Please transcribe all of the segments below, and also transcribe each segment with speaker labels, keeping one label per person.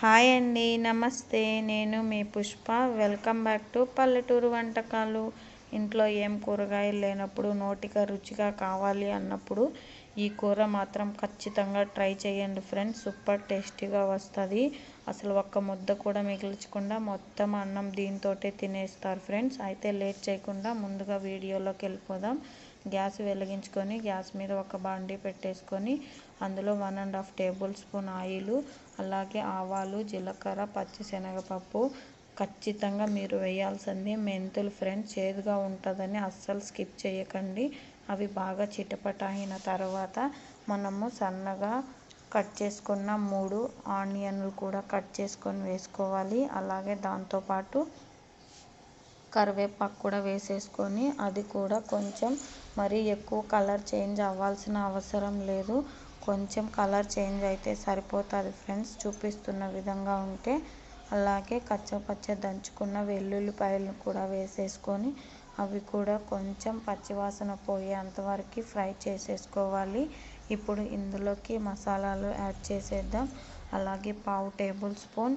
Speaker 1: Hi అండి నమస్తే. నేను మీ పుష్ప. వెల్కమ్ బ్యాక్ టు పల్లెటూరు వంటకాలు. ఇంట్లో ఏం కూరగాయలు లేనప్పుడు నోటిగా రుచిగా కావాలి అన్నప్పుడు ఈ కూర మాత్రం ఖచ్చితంగా ట్రై చేయండి ఫ్రెండ్స్. సూపర్ టేస్టీగా వస్తుంది. అసలు ఒక్క ముద్ద కూడా మిగిల్చకుండా మొత్తం అన్నం దీంతో తినేస్తారు ఫ్రెండ్స్. అయితే లేట్ చేయకుండా ముందుగా వీడియోలోకి వెళ్ళిపోదాం. గ్యాస్ వెలిగించుకొని గ్యాస్ మీద ఒక బాండీ పెట్టేసుకొని అందులో one and half tablespoon oil అలాగే ఆవాలు జీలకర్ర పచ్చిశనగపప్పు ఖచ్చితంగా మీరు వేయాల్సింది మెంతులు ఫ్రెండ్స్ చేదుగా ఉంటుందని అస్సలు స్కిప్ చేయకండి. అవి బాగా చిటపట అయిన తర్వాత మనము సన్నగా కట్ చేసుకున్న మూడు ఆనియన్లు కూడా కట్ చేసుకొని వేసుకోవాలి. అలాగే దాంతోపాటు కరివేపాకు కూడా వేసేసుకొని అది కూడా కొంచెం మరీ ఎక్కువ కలర్ చేంజ్ అవ్వాల్సిన అవసరం లేదు. కొంచెం కలర్ చేంజ్ అయితే సరిపోతుంది ఫ్రెండ్స్ చూపిస్తున్న విధంగా ఉంటే. అలాగే కచ్చపచ్చ దంచుకున్న వెల్లుల్లిపాయలను కూడా వేసేసుకొని అవి కూడా కొంచెం పచ్చివాసన పోయేంత వరకు ఫ్రై చేసేసుకోవాలి. ఇప్పుడు ఇందులోకి మసాలాలు యాడ్ చేసేద్దాం. అలాగే పావు టేబుల్ స్పూన్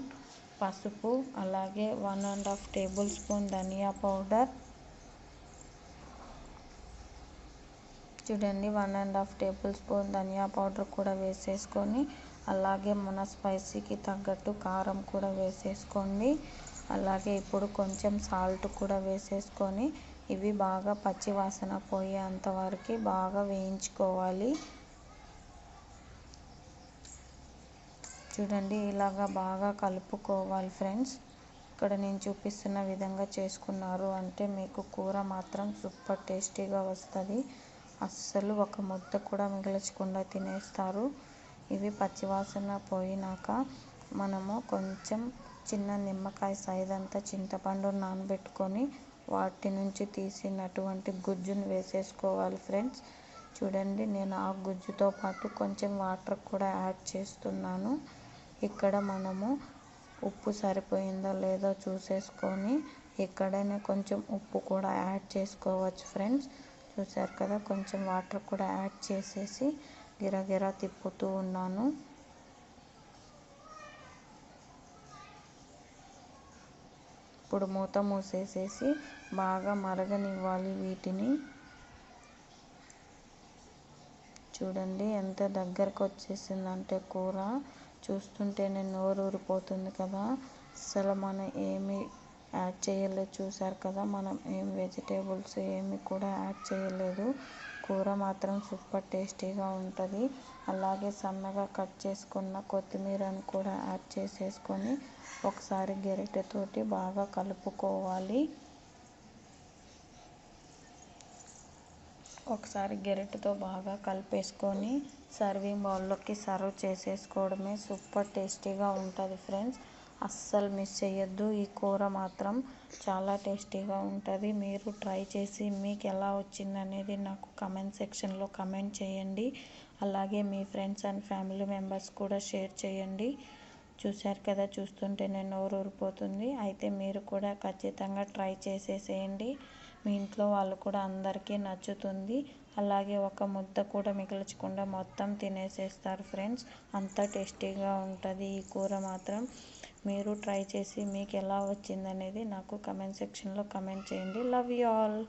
Speaker 1: పసుపు అలాగే one and half tablespoon ధనియా పౌడర్ చూడండి one and half tablespoon ధనియా పౌడర్ కూడా వేసేసుకొని అలాగే మన స్పైసీకి తగ్గట్టు కారం కూడా వేసేసుకోండి. అలాగే ఇప్పుడు కొంచెం సాల్ట్ కూడా వేసేసుకొని ఇవి బాగా పచ్చి వాసన పోయేంత వరకు బాగా వేయించుకోవాలి. చూడండి ఇలాగా బాగా కలుపుకోవాలి ఫ్రెండ్స్. ఇక్కడ నేను చూపిస్తున్న విధంగా చేసుకున్నారు అంటే మీకు కూర మాత్రం సూపర్ టేస్టీగా వస్తుంది. అస్సలు ఒక ముద్ద కూడా మిగల్చకుండా తినేస్తారు. ఇవి పచ్చివాసన పోయినాక మనము కొంచెం చిన్న నిమ్మకాయ సైజ్ అంతా చింతపండు నానబెట్టుకొని వాటి నుంచి తీసినటువంటి గుజ్జును వేసేసుకోవాలి ఫ్రెండ్స్. చూడండి నేను ఆ గుజ్జుతో పాటు కొంచెం వాటర్ కూడా యాడ్ చేస్తున్నాను. ఇక్కడ మనము ఉప్పు సరిపోయిందో లేదో చూసేసుకొని ఇక్కడనే కొంచెం ఉప్పు కూడా యాడ్ చేసుకోవచ్చు ఫ్రెండ్స్. చూసారు కదా కొంచెం వాటర్ కూడా యాడ్ చేసేసి గిరగిరా తిప్పుతూ ఉన్నాను. ఇప్పుడు మూత మూసేసేసి బాగా మరగనివ్వాలి వీటిని. చూడండి ఎంత దగ్గరకు వచ్చేసిందంటే కూర. చూస్తుంటేనే నోరు ఊరిపోతుంది కదా. అసలు మనం ఏమి యాడ్ చేయలేదు. చూసారు కదా మనం ఏం వెజిటేబుల్స్ ఏమి కూడా యాడ్ చేయలేదు. కూర మాత్రం సూపర్ టేస్టీగా ఉంటుంది. అలాగే సన్నగా కట్ చేసుకున్న కొత్తిమీరను కూడా యాడ్ చేసేసుకొని ఒకసారి గెరిటెతోటి బాగా కలుపుకోవాలి. ఒకసారి గెరిటతో బాగా కలిపేసుకొని సర్వింగ్ బౌల్లోకి సర్వ్ చేసేసుకోవడమే సూపర్ టేస్టీగా ఉంటుంది ఫ్రెండ్స్. అస్సలు మిస్ చేయొద్దు ఈ కూర మాత్రం చాలా టేస్టీగా ఉంటుంది. మీరు ట్రై చేసి మీకు ఎలా వచ్చిందనేది నాకు కమెంట్ సెక్షన్లో కమెంట్ చేయండి. అలాగే మీ ఫ్రెండ్స్ అండ్ ఫ్యామిలీ మెంబర్స్ కూడా షేర్ చేయండి. చూశారు కదా చూస్తుంటే నేను నోరు ఊరిపోతుంది. అయితే మీరు కూడా ఖచ్చితంగా ట్రై చేసేసేయండి. మీ ఇంట్లో వాళ్ళు కూడా అందరికీ నచ్చుతుంది. అలాగే ఒక ముద్ద కూడా మిగిల్చకుండా మొత్తం తినేసేస్తారు ఫ్రెండ్స్. అంత టేస్టీగా ఉంటుంది ఈ కూర మాత్రం. మీరు ట్రై చేసి మీకు ఎలా వచ్చింది అనేది నాకు కమెంట్ సెక్షన్లో కమెంట్ చేయండి. Love you all